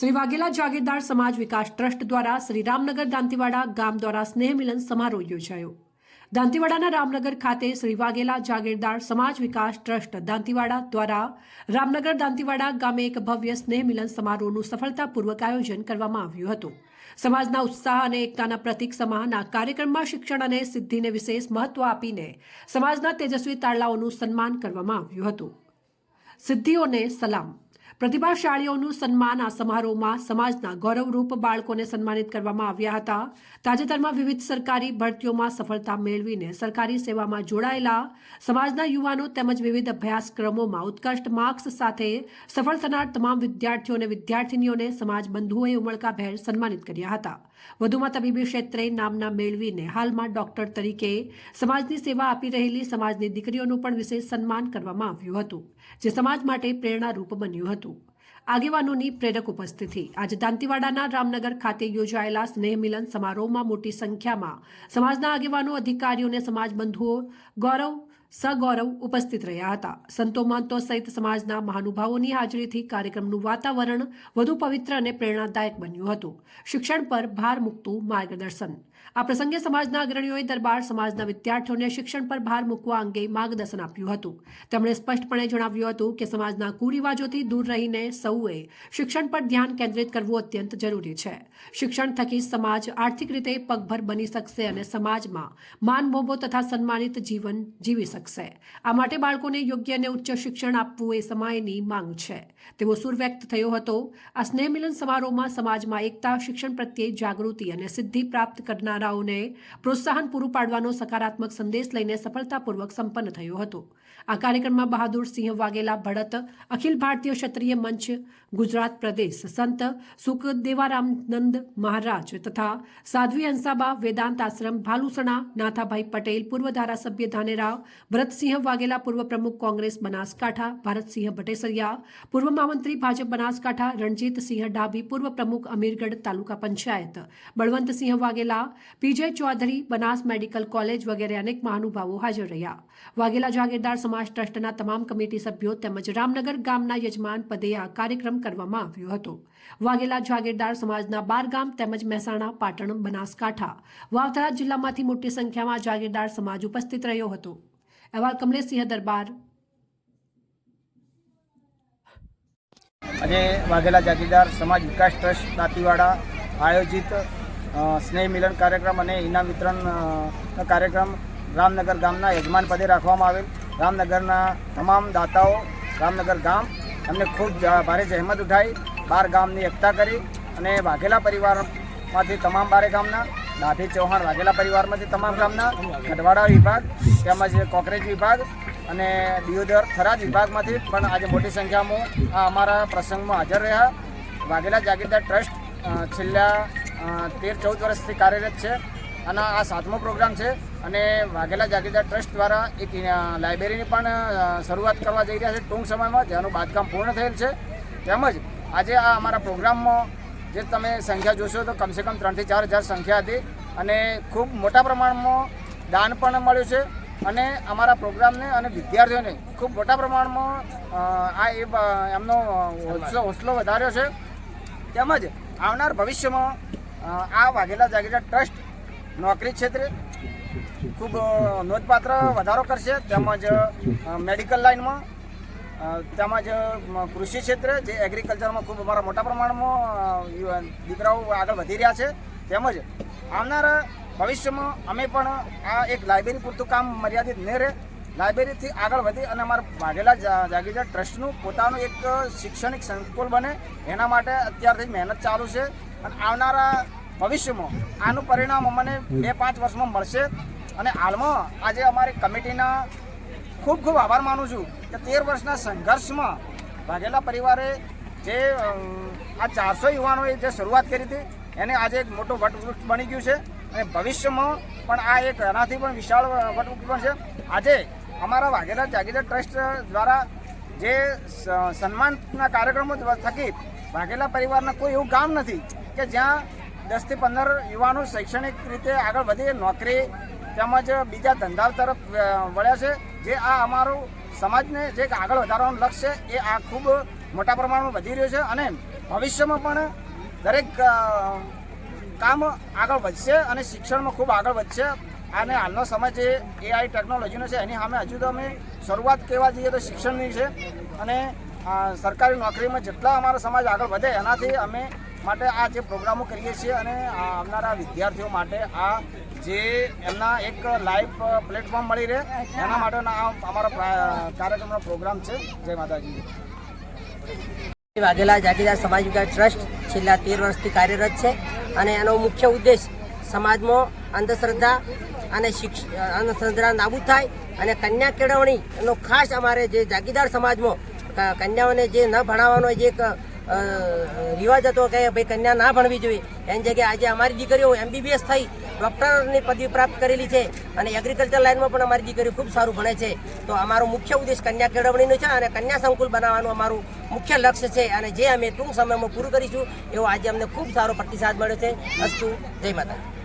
શ્રી વાઘેલા જાગીરદાર સમાજ વિકાસ ટ્રસ્ટ દ્વારા શ્રી રામનગર દાંતીવાડા ગામ દ્વારા સ્નેહ મિલન સમારોહ યોજાયો. દાંતીવાડાના રામનગર ખાતે શ્રી વાઘેલા જાગીરદાર સમાજ વિકાસ ટ્રસ્ટ દાંતીવાડા દ્વારા રામનગર દાંતીવાડા ગામે એક ભવ્ય સ્નેહ મિલન સમારોહનું સફળતાપૂર્વક આયોજન કરવામાં આવ્યું હતું. સમાજના ઉત્સાહ અને એકતાના પ્રતિક સમાન કાર્યક્રમમાં શિક્ષણ અને સિદ્ધિને વિશેષ મહત્વ આપીને સમાજના તેજસ્વી તાળલાઓનું સન્માન કરવામાં આવ્યું હતું. સિદ્ધિઓને સલામ. પ્રતિભાશાળીઓનું સન્માન આ સમારોહમાં સમાજના ગૌરવરૂપ બાળકોને સન્માનિત કરવામાં આવ્યા હતા. તાજેતરમાં વિવિધ સરકારી ભરતીઓમાં સફળતા મેળવીને સરકારી સેવામાં જોડાયેલા સમાજના યુવાનો તેમજ વિવિધ અભ્યાસક્રમોમાં ઉત્કૃષ્ટ માર્ક્સ સાથે સફળ થનાર તમામ વિદ્યાર્થીઓ અને વિદ્યાર્થિનીઓને સમાજ બંધુઓએ ઉમળકાભેર સન્માનિત કર્યા હતા. વધુમાં તબીબી ક્ષેત્રે નામના મેળવીને હાલમાં ડોક્ટર તરીકે સમાજની સેવા આપી રહેલી સમાજની દીકરીઓનું પણ વિશેષ સન્માન કરવામાં આવ્યું હતું, જે સમાજ માટે પ્રેરણારૂપ બન્યું હતું. આગેવાનોની પ્રેરક ઉપસ્થિતિ. આજે દાંતીવાડાના રામનગર ખાતે યોજાયેલા સ્નેહ મિલન સમારોહમાં મોટી સંખ્યામાં સમાજના આગેવાનો, અધિકારીઓ અને સમાજ બંધુઓ ગૌરવ, સગૌરવ ઉપસ્થિત રહ્યા હતા. સંતો મહંતો સહિત સમાજના મહાનુભાવોની હાજરીથી કાર્યક્રમનું વાતાવરણ વધુ પવિત્ર અને પ્રેરણાદાયક બન્યું હતું. શિક્ષણ પર ભાર મૂકતું માર્ગદર્શન. આ પ્રસંગે સમાજના અગ્રણીઓએ દરબાર સમાજના વિદ્યાર્થીઓને શિક્ષણ પર ભાર મૂકવા અંગે માર્ગદર્શન આપ્યું હતું. તેમણે સ્પષ્ટપણે જણાવ્યું હતું કે સમાજના કુરિવાજોથી દૂર રહીને સૌએ શિક્ષણ પર ધ્યાન કેન્દ્રિત કરવું અત્યંત જરૂરી છે. શિક્ષણ થકી સમાજ આર્થિક રીતે પગભર બની શકશે અને સમાજમાં માન તથા સન્માનિત જીવન જીવી શકશે. આ માટે બાળકોને યોગ્ય અને ઉચ્ચ શિક્ષણ આપવું એ સમયની માંગ છે. તેવો સુર વ્યક્ત થયો હતો. આ સ્નેહ મિલન સમારોહમાં સમાજમાં એકતા, શિક્ષણ પ્રત્યે જાગૃતિ અને સિદ્ધિ પ્રાપ્ત કરનારાઓને પ્રોત્સાહન પૂરું પાડવાનો સકારાત્મક સંદેશ લઈને સફળતાપૂર્વક સંપન્ન થયો હતો. આ કાર્યક્રમમાં બહાદુર સિંહ વાઘેલા ભડત અખિલ ભારતીય ક્ષત્રિય મંચ ગુજરાત પ્રદેશ સંત સુખદેવારામનંદ મહારાજ તથા સાધ્વી હંસાબા વેદાંત આશ્રમ ભાલુસણા નાથાભાઈ પટેલ પૂર્વ ધારાસભ્ય ધાનેરા ભરતસિંહ વાઘેલા પૂર્વ પ્રમુખ કોંગ્રેસ બનાસકાંઠા ભારતસિંહ ભટેસરિયા પૂર્વ મહામંત્રી ભાજપ બનાસકાંઠા રણજીતસિંહ ડાભી પૂર્વ પ્રમુખ Amirgadh taluka panchayat Balwantsinh Vaghela PJ Chaudhary Banas medical college વગેરે અનેક મહાનુભાવો હાજર રહ્યા વાઘેલા જાગીરદાર સમાજ ટ્રસ્ટના તમામ કમિટી સભ્યો તેમજ રામનગર ગામના યજમાન પદે આ કાર્યક્રમ કરવામાં આવ્યો હતો. વાઘેલા જાગીરદાર સમાજના બાર ગામ તેમજ મહેસાણા, પાટણ, બનાસકાંઠા, વાવથરા જિલ્લામાંથી મોટી સંખ્યામાં જાગીરદાર સમાજ ઉપસ્થિત રહ્યો હતો. અહેવાલ કમલેશસિંહ દરબાર. આજે વાઘેલા જાગીરદાર સમાજ વિકાસ ટ્રસ્ટ દાંતીવાડા આયોજિત સ્નેહ મિલન કાર્યક્રમ અને ઇનામ વિતરણ કાર્યક્રમ રામનગર ગામના યજમાન પદે રાખવામાં આવેલ. રામનગરના તમામ દાતાઓ રામનગર ગામ એમને ખૂબ ભારે જહેમત ઉઠાવી બાર ગામની એકતા કરી અને વાઘેલા પરિવારમાંથી તમામ બારે ગામના ડાભી ચૌહાણ વાઘેલા પરિવારમાંથી તમામ ગામના ગઢવાડા વિભાગ તેમજ કોકરેજ વિભાગ અને દિયોદર થરાદ વિભાગમાંથી પણ આજે મોટી સંખ્યામાં આ અમારા પ્રસંગમાં હાજર રહ્યા. વાઘેલા જાગીરદાર ટ્રસ્ટ છેલ્લા તેર ચૌદ વર્ષથી કાર્યરત છે અને આ સાતમો પ્રોગ્રામ છે. અને વાઘેલા જાગીરદાર ટ્રસ્ટ દ્વારા એક લાઇબ્રેરીની પણ શરૂઆત કરવા જઈ રહ્યા છે ટૂંક સમયમાં, જેનું બાંધકામ પૂર્ણ થયેલ છે. તેમજ આજે આ અમારા પ્રોગ્રામમાં જે તમે સંખ્યા જોશો તો કમસે કમ ત્રણથી ચાર હજાર સંખ્યા હતી અને ખૂબ મોટા પ્રમાણમાં દાન પણ મળ્યું છે અને અમારા પ્રોગ્રામને અને વિદ્યાર્થીઓને ખૂબ મોટા પ્રમાણમાં આ એ એમનો હોંસલો હોંસલો વધાર્યો છે. તેમજ આવનાર ભવિષ્યમાં આ વાઘેલા જાગીરદાર ટ્રસ્ટ નોકરી ક્ષેત્રે ખૂબ નોંધપાત્ર વધારો કરશે. તેમજ મેડિકલ લાઇનમાં તેમજ કૃષિ ક્ષેત્રે જે એગ્રીકલ્ચરમાં ખૂબ અમારા મોટા પ્રમાણમાં દીકરાઓ આગળ વધી રહ્યા છે. તેમજ, આવનારા ભવિષ્યમાં અમે પણ આ એક લાઇબ્રેરી પૂરતું કામ મર્યાદિત ન રહે. લાઇબ્રેરીથી આગળ વધી અને અમારા વાઘેલા જા- જાગીરદાર ટ્રસ્ટનું પોતાનું એક શૈક્ષણિક સંકુલ બને. એના માટે અત્યારથી મહેનત ચાલુ છે. અને આવનારા ભવિષ્યમાં આનું પરિણામ અમને બે પાંચ વર્ષમાં મળશે. અને હાલમાં આજે અમારી કમિટીના ખૂબ ખૂબ આભાર માનું છું કે તેર વર્ષના સંઘર્ષમાં વાઘેલા પરિવારે જે આ ચારસો યુવાનોએ જે શરૂઆત કરી હતી, એને આજે એક મોટો વટવૃક્ષ બની ગયું છે અને ભવિષ્યમાં પણ આ એક એનાથી પણ વિશાળ વટવૃક્ષ પણ છે. આજે અમારા વાઘેલા જાગીરદાર ટ્રસ્ટ દ્વારા જે સન્માનના કાર્યક્રમો થકી વાઘેલા પરિવારના કોઈ એવું ગામ નથી કે જ્યાં દસથી પંદર યુવાનો શૈક્ષણિક રીતે આગળ વધી, નોકરી તેમજ બીજા ધંધા તરફ વળ્યા છે. જે આ અમારું સમાજને જે આગળ વધારવાનું લક્ષ્ય એ આ ખૂબ મોટા પ્રમાણમાં વધી રહ્યું છે અને ભવિષ્યમાં પણ દરેક કામ આગળ વધશે અને શિક્ષણમાં ખૂબ આગળ વધશે. અને હાલનો સમય જે એઆઈ ટેકનોલોજીનો છે, એની સામે હજુ તો અમે શરૂઆત કહેવા જઈએ તો શિક્ષણની છે. અને સરકારી નોકરીમાં જેટલા અમારો સમાજ આગળ વધે, એનાથી અમે માટે આ જે પ્રોગ્રામો કરીએ છીએ અને આવનારા વિદ્યાર્થીઓ માટે આ જે એમના એક લાઈવ પ્લેટફોર્મ મળી રહે. એના માટેનો આ અમારો કાર્યક્રમનો પ્રોગ્રામ છે. જય માતાજી. વાઘેલા જાગીદાર સમાજ વિકાસ ટ્રસ્ટ છેલ્લા તેર વર્ષથી કાર્યરત છે અને એનો મુખ્ય ઉદ્દેશ સમાજમાં અંધશ્રદ્ધા અને શિક્ષ અંધશ્રદ્ધા નાબૂદ થાય અને કન્યા કેળવણી એનો ખાસ અમારે જે જાગીદાર સમાજમાં કન્યાઓને જે ન ભણાવવાનો જે એક રિવાજ હતો કે ભાઈ કન્યા ના ભણવી જોઈએ. એની જગ્યાએ આજે અમારી દીકરીઓ એમબીબીએસ થઈ, ડૉક્ટરની પદવી પ્રાપ્ત કરેલી છે અને એગ્રીકલ્ચર લાઇનમાં પણ અમારી દીકરીઓ ખૂબ સારું ભણે છે. તો અમારો મુખ્ય ઉદ્દેશ કન્યા કેળવણીનો છે અને કન્યા સંકુલ બનાવવાનું અમારું મુખ્ય લક્ષ્ય છે અને જે અમે ટૂંક સમયમાં પૂરું કરીશું એવો આજે અમને ખૂબ સારો પ્રતિસાદ મળ્યો છે. અસ્તુ, જય માતા